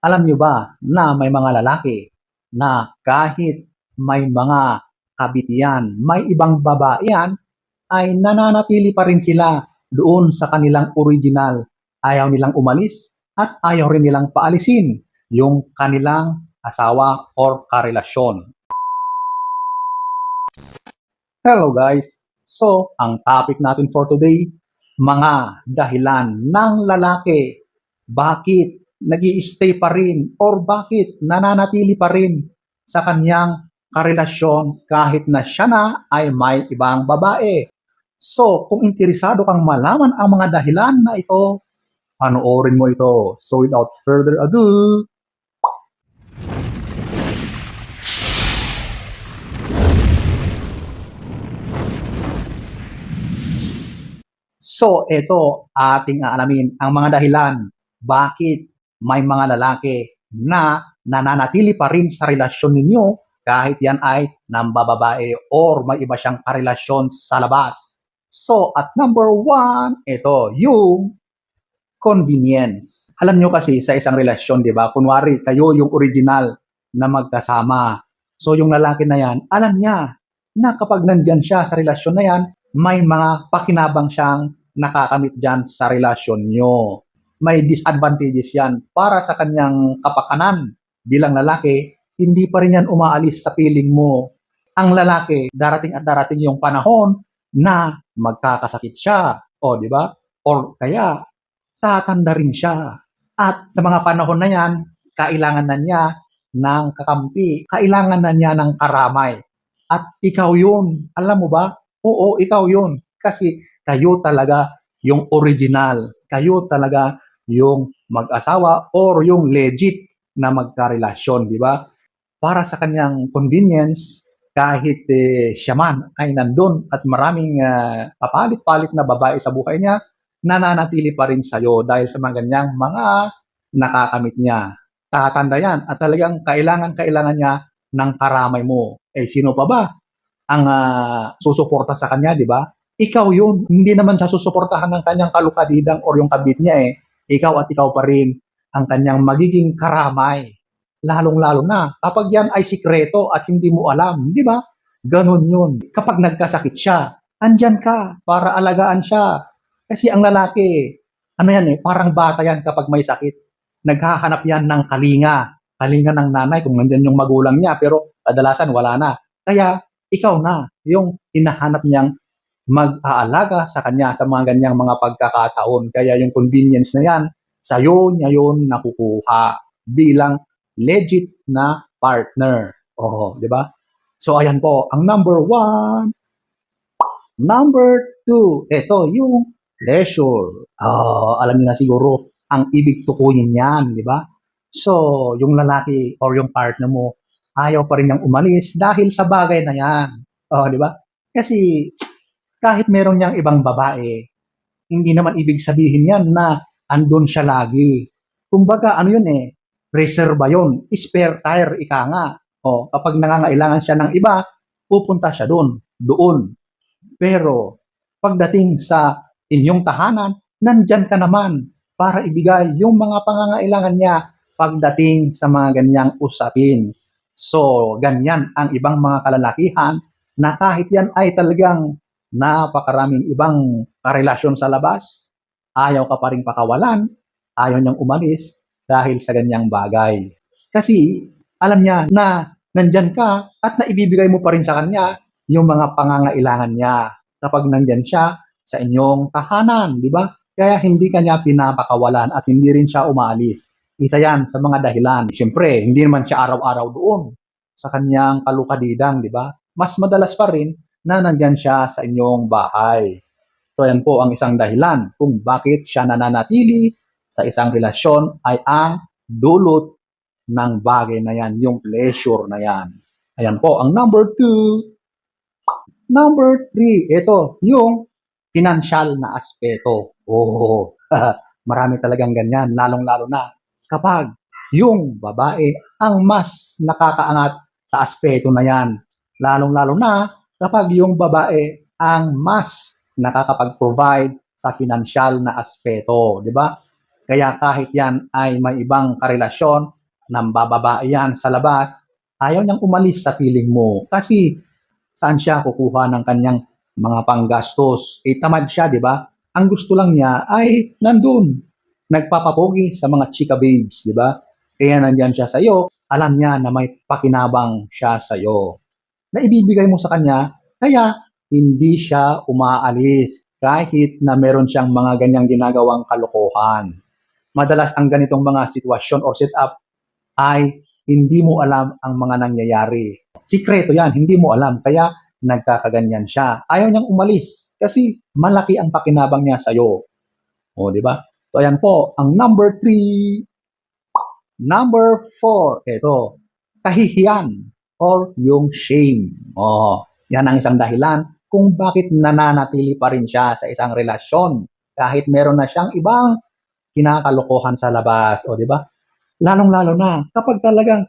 Alam niyo ba na may mga lalaki na kahit may mga kabit yan, may ibang babae yan, ay nananatili pa rin sila doon sa kanilang original. Ayaw nilang umalis at ayaw rin nilang paalisin yung kanilang asawa or karelasyon. Hello guys! So, ang topic natin for today, mga dahilan ng lalaki. Bakit nag stay pa rin or bakit nananatili pa rin sa kanyang karelasyon kahit na siya na ay may ibang babae. So, kung interesado kang malaman ang mga dahilan na ito, panoorin mo ito. So, without further ado, So, ito ating aalamin ang mga dahilan bakit may mga lalaki na nananatili pa rin sa relasyon ninyo kahit yan ay nambababae or may iba siyang karelasyon sa labas. So, at number one, ito, yung convenience. Alam nyo kasi sa isang relasyon, di ba? Kunwari, kayo yung original na magkasama. So, yung lalaki na yan, alam niya na kapag nandyan siya sa relasyon na yan, may mga pakinabang siyang nakakamit dyan sa relasyon nyo. May disadvantages yan para sa kanyang kapakanan bilang lalaki, hindi pa rin yan umaalis sa piling mo. Ang lalaki, darating at darating yung panahon na magkakasakit siya. O, di ba? Or kaya, tatanda rin siya. At sa mga panahon na yan, kailangan na niya ng kakampi. Kailangan na niya ng karamay. At ikaw yun. Alam mo ba? Oo, ikaw yun. Kasi kayo talaga yung original. Kayo talaga yung mag-asawa or yung legit na magkarelasyon, di ba? Para sa kanyang convenience, kahit eh, siya man ay nandun at maraming uh, papalit-palit na babae sa buhay niya, nananatili pa rin sa'yo dahil sa mga ganyang mga nakakamit niya. Tatanda yan at talagang kailangan-kailangan niya ng karamay mo. Eh, sino pa ba ang uh, susuporta sa kanya, di ba? Ikaw yun. Hindi naman siya susuportahan ng kanyang kalukadidang or yung kabit niya eh. Ikaw at ikaw pa rin ang kanyang magiging karamay. Lalong-lalo na kapag yan ay sikreto at hindi mo alam, di ba? Ganon yun. Kapag nagkasakit siya, andyan ka para alagaan siya. Kasi ang lalaki, ano yan eh, parang bata yan kapag may sakit. Naghahanap yan ng kalinga. Kalinga ng nanay kung nandyan yung magulang niya, pero kadalasan wala na. Kaya ikaw na yung hinahanap niyang mag-aalaga sa kanya sa mga ganyang mga pagkakataon. Kaya yung convenience na yan, sa'yo niya yun nakukuha bilang legit na partner. Oh, di ba? So, ayan po, ang number one. Number two, ito yung pleasure. Oh, alam niyo na siguro ang ibig tukuyin yan, di ba? So, yung lalaki or yung partner mo, ayaw pa rin niyang umalis dahil sa bagay na yan. Oh, di ba? Kasi kahit meron niyang ibang babae, hindi naman ibig sabihin yan na andun siya lagi. Kumbaga, ano yun eh, reserva yun, spare tire, ika nga. O, kapag nangangailangan siya ng iba, pupunta siya doon, doon. Pero, pagdating sa inyong tahanan, nandyan ka naman para ibigay yung mga pangangailangan niya pagdating sa mga ganyang usapin. So, ganyan ang ibang mga kalalakihan na kahit yan ay talagang napakaraming ibang karelasyon sa labas, ayaw ka pa rin pakawalan, ayaw niyang umalis dahil sa ganyang bagay. Kasi alam niya na nandyan ka at naibibigay mo pa rin sa kanya yung mga pangangailangan niya kapag nandyan siya sa inyong tahanan, di ba? Kaya hindi kanya pinapakawalan at hindi rin siya umalis. Isa yan sa mga dahilan. Siyempre, hindi naman siya araw-araw doon sa kanyang kalukadidang, di ba? Mas madalas pa rin na nandyan siya sa inyong bahay. So yan po ang isang dahilan kung bakit siya nananatili sa isang relasyon ay ang dulot ng bagay na yan, yung pleasure na yan. Ayan po, ang number two. Number three, ito, yung financial na aspeto. Oh, marami talagang ganyan, lalong-lalo na kapag yung babae ang mas nakakaangat sa aspeto na yan. Lalong-lalo na kapag yung babae ang mas nakakapag-provide sa financial na aspeto, di ba? Kaya kahit yan ay may ibang karelasyon, nang bababae yan sa labas, ayaw niyang umalis sa piling mo. Kasi saan siya kukuha ng kanyang mga panggastos? Eh, tamad siya, di ba? Ang gusto lang niya ay nandun. Nagpapapogi sa mga chika babes, di ba? Kaya nandyan siya sa'yo, alam niya na may pakinabang siya sa'yo. Na ibibigay mo sa kanya, kaya hindi siya umaalis kahit na meron siyang mga ganyang ginagawang kalokohan. Madalas ang ganitong mga sitwasyon o setup ay hindi mo alam ang mga nangyayari. Sikreto yan, hindi mo alam. Kaya nagkakaganyan siya. Ayaw niyang umalis kasi malaki ang pakinabang niya sa'yo. O, di ba? So, ayan po, ang number three. Number four, ito, kahihiyan or yung shame. O, yan ang isang dahilan kung bakit nananatili pa rin siya sa isang relasyon kahit meron na siyang ibang kinakalokohan sa labas. O, di ba? Lalong-lalo na kapag talagang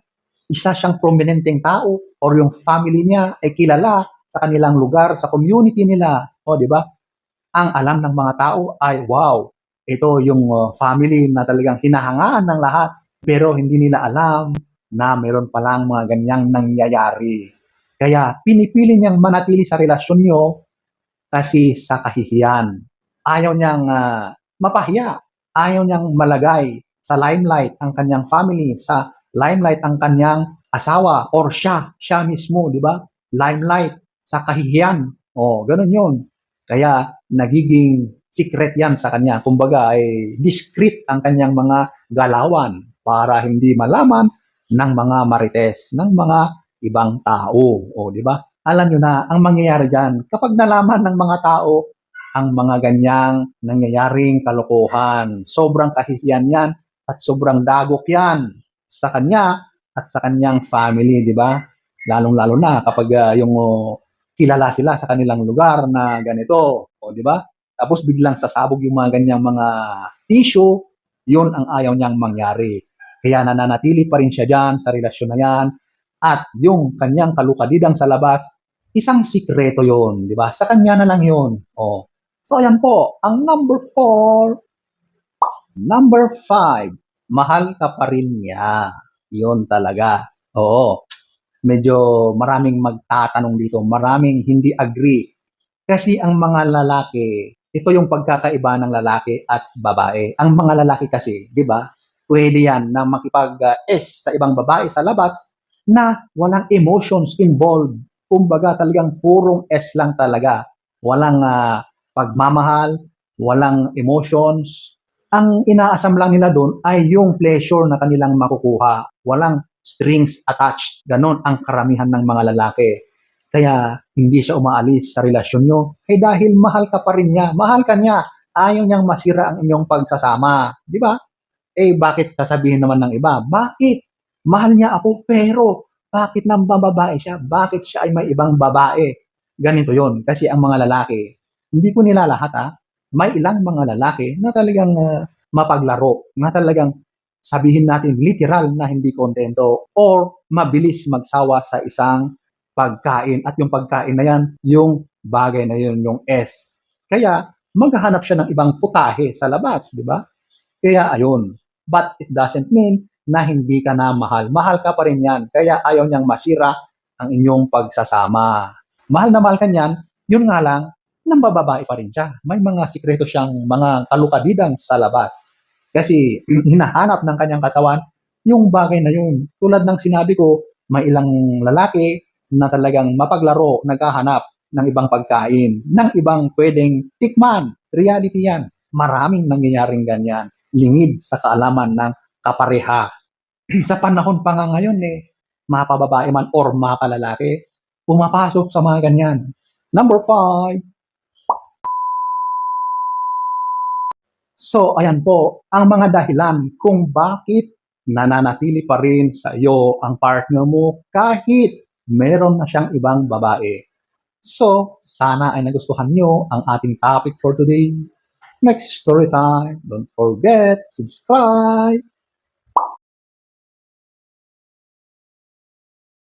isa siyang prominenteng tao or yung family niya ay kilala sa kanilang lugar, sa community nila. O, di ba? Ang alam ng mga tao ay, wow, ito yung uh, family na talagang hinahangaan ng lahat. Pero hindi nila alam na meron palang mga ganyang nangyayari. Kaya pinipili niyang manatili sa relasyon niyo kasi sa kahihiyan. Ayaw niyang uh, mapahiya. Ayaw niyang malagay sa limelight ang kanyang family, sa limelight ang kanyang asawa or siya, siya mismo, di ba? Limelight sa kahihiyan. O, ganun yun. Kaya nagiging secret yan sa kanya. Kumbaga ay discreet ang kanyang mga galawan para hindi malaman ng mga marites, ng mga ibang tao. O, di ba? Alam nyo na, ang mangyayari dyan, kapag nalaman ng mga tao ang mga ganyang nangyayaring kalokohan, sobrang kahihiyan yan at sobrang dagok yan sa kanya at sa kanyang family, di ba? Lalong-lalo na kapag uh, yung uh, kilala sila sa kanilang lugar na ganito, o di ba? Tapos biglang sasabog yung mga ganyang mga tissue, yun ang ayaw niyang mangyari. Kaya nananatili pa rin siya dyan sa relasyon na yan. At yung kanyang kalukadidang sa labas, isang sikreto yon, di ba? Sa kanya na lang yun. Oh. So ayan po, ang number four, number five, mahal ka pa rin niya. Yun talaga. Oo. Medyo maraming magtatanong dito, maraming hindi agree. Kasi ang mga lalaki, ito yung pagkakaiba ng lalaki at babae. Ang mga lalaki kasi, di ba, pwede yan na makipag-S sa ibang babae sa labas na walang emotions involved. Kumbaga talagang purong S lang talaga. Walang uh, pagmamahal, walang emotions. Ang inaasam lang nila doon ay yung pleasure na kanilang makukuha. Walang strings attached. Ganon ang karamihan ng mga lalaki. Kaya hindi siya umaalis sa relasyon nyo. Eh dahil mahal ka pa rin niya. Mahal ka niya. Ayaw niyang masira ang inyong pagsasama. Di ba? Eh, bakit sasabihin naman ng iba? Bakit? Mahal niya ako, pero bakit nang babae siya? Bakit siya ay may ibang babae? Ganito yon Kasi ang mga lalaki, hindi ko nila lahat ha, may ilang mga lalaki na talagang uh, mapaglaro, na talagang sabihin natin literal na hindi kontento or mabilis magsawa sa isang pagkain at yung pagkain na yan, yung bagay na yun, yung S. Kaya maghahanap siya ng ibang putahe sa labas, di ba? Kaya ayun, But it doesn't mean na hindi ka na mahal. Mahal ka pa rin yan. Kaya ayaw niyang masira ang inyong pagsasama. Mahal na mahal ka niyan, yun nga lang, nambababae pa rin siya. May mga sikreto siyang mga kalukadidang sa labas. Kasi hinahanap ng kanyang katawan yung bagay na yun. Tulad ng sinabi ko, may ilang lalaki na talagang mapaglaro, naghahanap ng ibang pagkain, ng ibang pwedeng tikman. Reality yan. Maraming nangyayaring ganyan lingid sa kaalaman ng kapareha. sa panahon pa nga ngayon eh, mga pababae man or mga kalalaki, pumapasok sa mga ganyan. Number five. So, ayan po, ang mga dahilan kung bakit nananatili pa rin sa iyo ang partner mo kahit meron na siyang ibang babae. So, sana ay nagustuhan nyo ang ating topic for today. Next story time. Don't forget, subscribe.